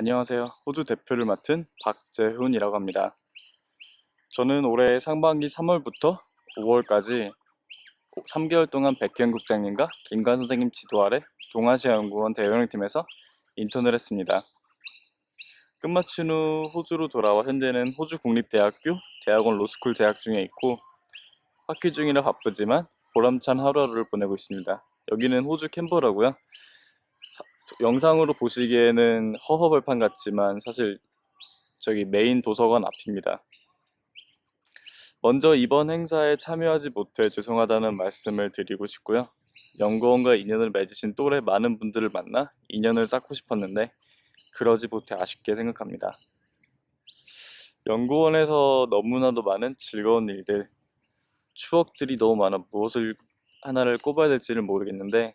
안녕하세요. 호주 대표를 맡은 박재훈이라고 합니다. 저는 올해 상반기 3월부터 5월까지 3개월 동안 백현 국장님과 김관 선생님 지도 아래 동아시아 연구원 대연행팀에서 인턴을 했습니다. 끝마친 후 호주로 돌아와 현재는 호주 국립대학교 대학원 로스쿨 재학 중에 있고 학기 중이라 바쁘지만 보람찬 하루하루를 보내고 있습니다. 여기는 호주 캔버라고요. 사- 영상으로 보시기에는 허허벌판 같지만 사실 저기 메인 도서관 앞입니다. 먼저 이번 행사에 참여하지 못해 죄송하다는 말씀을 드리고 싶고요. 연구원과 인연을 맺으신 또래 많은 분들을 만나 인연을 쌓고 싶었는데 그러지 못해 아쉽게 생각합니다. 연구원에서 너무나도 많은 즐거운 일들, 추억들이 너무 많아 무엇을 하나를 꼽아야 될지를 모르겠는데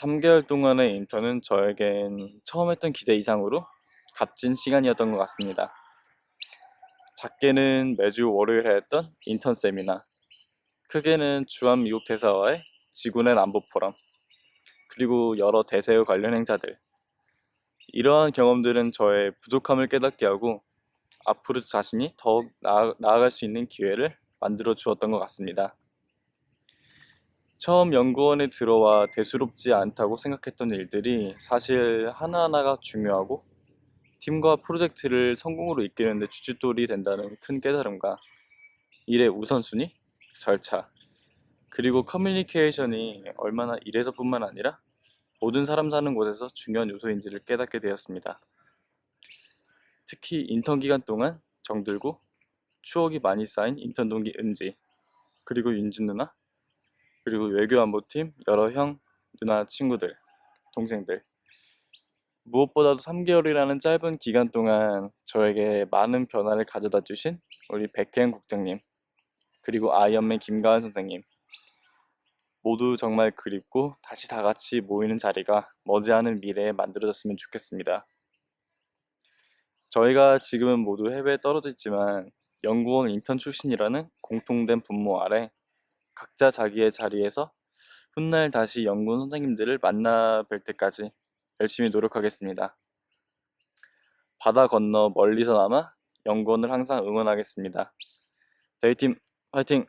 3개월 동안의 인턴은 저에겐 처음 했던 기대 이상으로 값진 시간이었던 것 같습니다. 작게는 매주 월요일에 했던 인턴 세미나, 크게는 주한 미국 대사와의 지구내 안보 포럼, 그리고 여러 대세와 관련 행사들. 이러한 경험들은 저의 부족함을 깨닫게 하고 앞으로 자신이 더욱 나아, 나아갈 수 있는 기회를 만들어 주었던 것 같습니다. 처음 연구원에 들어와 대수롭지 않다고 생각했던 일들이 사실 하나하나가 중요하고 팀과 프로젝트를 성공으로 이끄는데 주춧돌이 된다는 큰 깨달음과 일의 우선순위, 절차, 그리고 커뮤니케이션이 얼마나 일에서뿐만 아니라 모든 사람 사는 곳에서 중요한 요소인지를 깨닫게 되었습니다. 특히 인턴 기간 동안 정들고 추억이 많이 쌓인 인턴 동기 은지, 그리고 윤진 누나, 그리고 외교 안보팀 여러 형, 누나 친구들, 동생들. 무엇보다도 3개월이라는 짧은 기간 동안 저에게 많은 변화를 가져다 주신 우리 백현 국장님, 그리고 아이언맨 김가은 선생님. 모두 정말 그립고 다시 다 같이 모이는 자리가 머지않은 미래에 만들어졌으면 좋겠습니다. 저희가 지금은 모두 해외에 떨어져 있지만 연구원 인턴 출신이라는 공통된 분모 아래 각자 자기의 자리에서 훗날 다시 연구원 선생님들을 만나 뵐 때까지 열심히 노력하겠습니다. 바다 건너 멀리서나마 연구원을 항상 응원하겠습니다. 대위팀 화이팅!